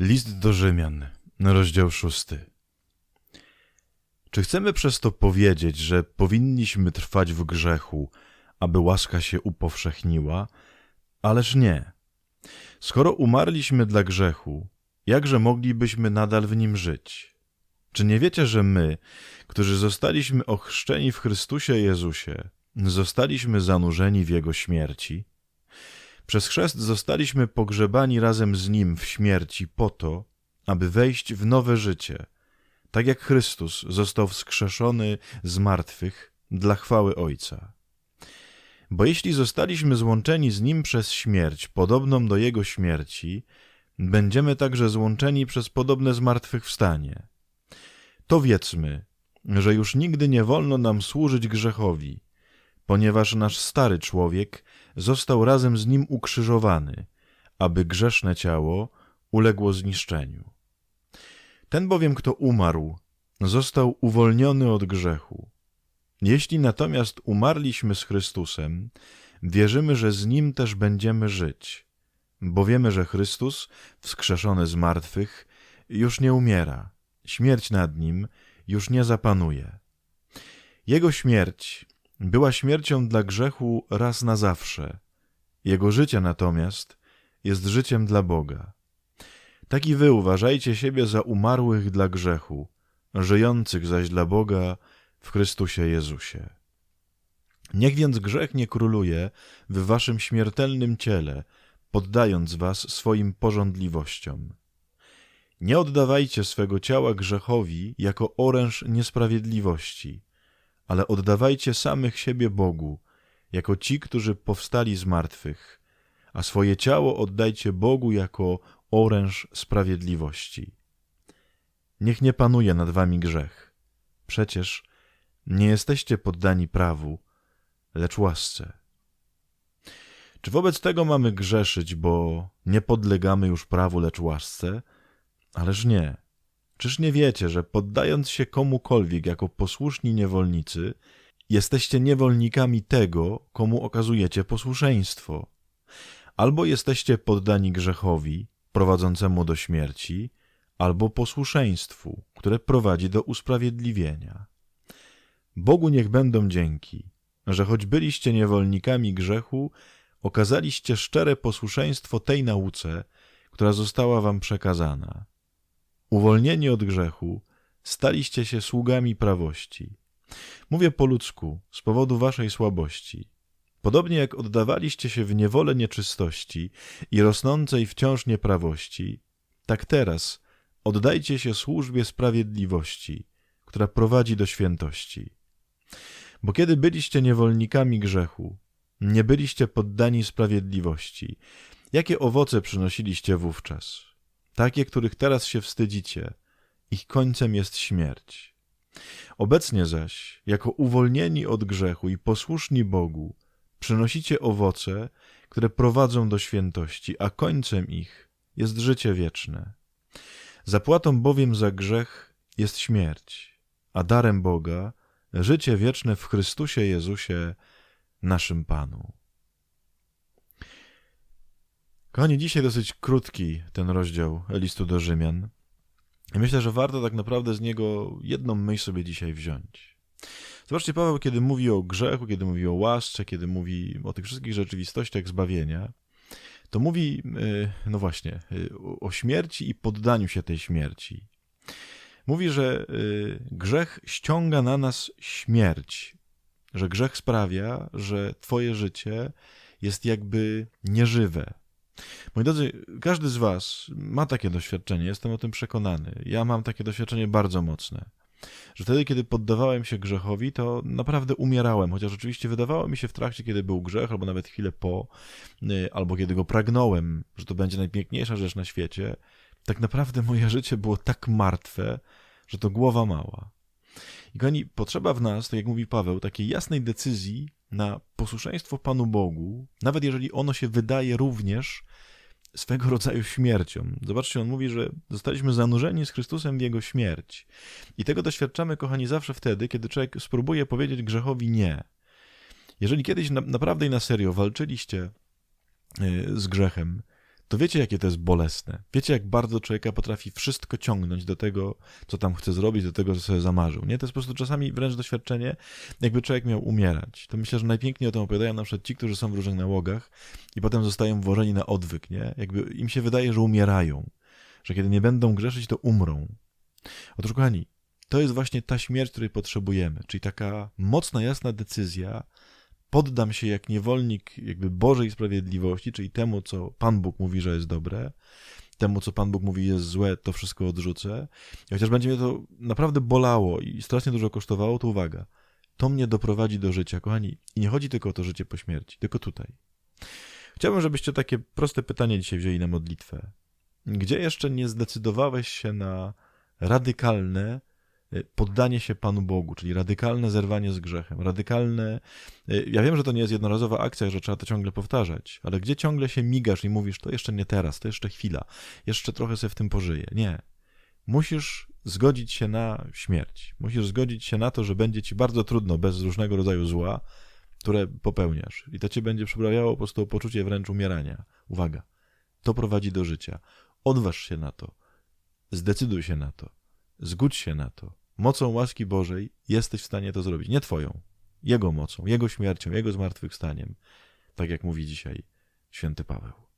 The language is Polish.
List do Rzymian, rozdział szósty. Czy chcemy przez to powiedzieć, że powinniśmy trwać w grzechu, aby łaska się upowszechniła? Ależ nie. Skoro umarliśmy dla grzechu, jakże moglibyśmy nadal w nim żyć? Czy nie wiecie, że my, którzy zostaliśmy ochrzczeni w Chrystusie Jezusie, zostaliśmy zanurzeni w Jego śmierci? Przez chrzest zostaliśmy pogrzebani razem z Nim w śmierci po to, aby wejść w nowe życie, tak jak Chrystus został wskrzeszony z martwych dla chwały Ojca. Bo jeśli zostaliśmy złączeni z Nim przez śmierć podobną do Jego śmierci, będziemy także złączeni przez podobne zmartwychwstanie. To wiedzmy, że już nigdy nie wolno nam służyć grzechowi, ponieważ nasz stary człowiek został razem z nim ukrzyżowany, aby grzeszne ciało uległo zniszczeniu. Ten bowiem, kto umarł, został uwolniony od grzechu. Jeśli natomiast umarliśmy z Chrystusem, wierzymy, że z Nim też będziemy żyć, bo wiemy, że Chrystus, wskrzeszony z martwych, już nie umiera, śmierć nad Nim już nie zapanuje. Jego śmierć była śmiercią dla grzechu raz na zawsze. Jego życie natomiast jest życiem dla Boga. Tak i wy uważajcie siebie za umarłych dla grzechu, żyjących zaś dla Boga w Chrystusie Jezusie. Niech więc grzech nie króluje w waszym śmiertelnym ciele, poddając was swoim porządliwościom. Nie oddawajcie swego ciała grzechowi jako oręż niesprawiedliwości, ale oddawajcie samych siebie Bogu, jako ci, którzy powstali z martwych, a swoje ciało oddajcie Bogu jako oręż sprawiedliwości. Niech nie panuje nad wami grzech. Przecież nie jesteście poddani prawu, lecz łasce. Czy wobec tego mamy grzeszyć, bo nie podlegamy już prawu, lecz łasce? Ależ nie. Czyż nie wiecie, że poddając się komukolwiek jako posłuszni niewolnicy, jesteście niewolnikami tego, komu okazujecie posłuszeństwo? Albo jesteście poddani grzechowi, prowadzącemu do śmierci, albo posłuszeństwu, które prowadzi do usprawiedliwienia. Bogu niech będą dzięki, że choć byliście niewolnikami grzechu, okazaliście szczere posłuszeństwo tej nauce, która została wam przekazana. Uwolnieni od grzechu, staliście się sługami prawości. Mówię po ludzku, z powodu waszej słabości. Podobnie jak oddawaliście się w niewolę nieczystości i rosnącej wciąż nieprawości, tak teraz oddajcie się służbie sprawiedliwości, która prowadzi do świętości. Bo kiedy byliście niewolnikami grzechu, nie byliście poddani sprawiedliwości, jakie owoce przynosiliście wówczas? Takie, których teraz się wstydzicie, ich końcem jest śmierć. Obecnie zaś, jako uwolnieni od grzechu i posłuszni Bogu, przynosicie owoce, które prowadzą do świętości, a końcem ich jest życie wieczne. Zapłatą bowiem za grzech jest śmierć, a darem Boga życie wieczne w Chrystusie Jezusie, naszym Panu. Kochani, dzisiaj dosyć krótki ten rozdział listu do Rzymian. I myślę, że warto tak naprawdę z niego jedną myśl sobie dzisiaj wziąć. Zobaczcie, Paweł, kiedy mówi o grzechu, kiedy mówi o łasce, kiedy mówi o tych wszystkich rzeczywistościach zbawienia, to mówi, y, no właśnie, y, o śmierci i poddaniu się tej śmierci. Mówi, że y, grzech ściąga na nas śmierć, że grzech sprawia, że Twoje życie jest jakby nieżywe. Moi drodzy, każdy z Was ma takie doświadczenie, jestem o tym przekonany. Ja mam takie doświadczenie bardzo mocne. Że wtedy, kiedy poddawałem się grzechowi, to naprawdę umierałem, chociaż oczywiście wydawało mi się w trakcie, kiedy był grzech, albo nawet chwilę po, y, albo kiedy go pragnąłem, że to będzie najpiękniejsza rzecz na świecie, tak naprawdę moje życie było tak martwe, że to głowa mała. I kochani, potrzeba w nas, tak jak mówi Paweł, takiej jasnej decyzji na posłuszeństwo Panu Bogu, nawet jeżeli ono się wydaje również swego rodzaju śmiercią. Zobaczcie, on mówi, że zostaliśmy zanurzeni z Chrystusem w Jego śmierć. I tego doświadczamy, kochani, zawsze wtedy, kiedy człowiek spróbuje powiedzieć grzechowi nie. Jeżeli kiedyś na, naprawdę i na serio walczyliście y, z grzechem, to wiecie, jakie to jest bolesne. Wiecie, jak bardzo człowieka potrafi wszystko ciągnąć do tego, co tam chce zrobić, do tego, co sobie zamarzył. Nie? To jest po prostu czasami wręcz doświadczenie, jakby człowiek miał umierać. To myślę, że najpiękniej o tym opowiadają na przykład ci, którzy są w różnych nałogach i potem zostają włożeni na odwyk, nie? Jakby im się wydaje, że umierają. Że kiedy nie będą grzeszyć, to umrą. Otóż, kochani, to jest właśnie ta śmierć, której potrzebujemy, czyli taka mocna, jasna decyzja, poddam się jak niewolnik jakby Bożej sprawiedliwości, czyli temu, co Pan Bóg mówi, że jest dobre, temu, co Pan Bóg mówi jest złe, to wszystko odrzucę. I chociaż będzie mnie to naprawdę bolało i strasznie dużo kosztowało, to uwaga, to mnie doprowadzi do życia, kochani. I nie chodzi tylko o to życie po śmierci, tylko tutaj. Chciałbym, żebyście takie proste pytanie dzisiaj wzięli na modlitwę. Gdzie jeszcze nie zdecydowałeś się na radykalne poddanie się Panu Bogu, czyli radykalne zerwanie z grzechem, radykalne. y, Ja wiem, że to nie jest jednorazowa akcja, że trzeba to ciągle powtarzać, ale gdzie ciągle się migasz i mówisz, to jeszcze nie teraz, to jeszcze chwila, jeszcze trochę sobie w tym pożyję. Nie. Musisz zgodzić się na śmierć. Musisz zgodzić się na to, że będzie ci bardzo trudno bez różnego rodzaju zła, które popełniasz. I to cię będzie przyprawiało po prostu poczucie wręcz umierania. Uwaga, to prowadzi do życia. Odważ się na to. Zdecyduj się na to. Zgódź się na to. Mocą łaski Bożej jesteś w stanie to zrobić. Nie twoją. Jego mocą, Jego śmiercią, Jego zmartwychwstaniem. Tak jak mówi dzisiaj święty Paweł.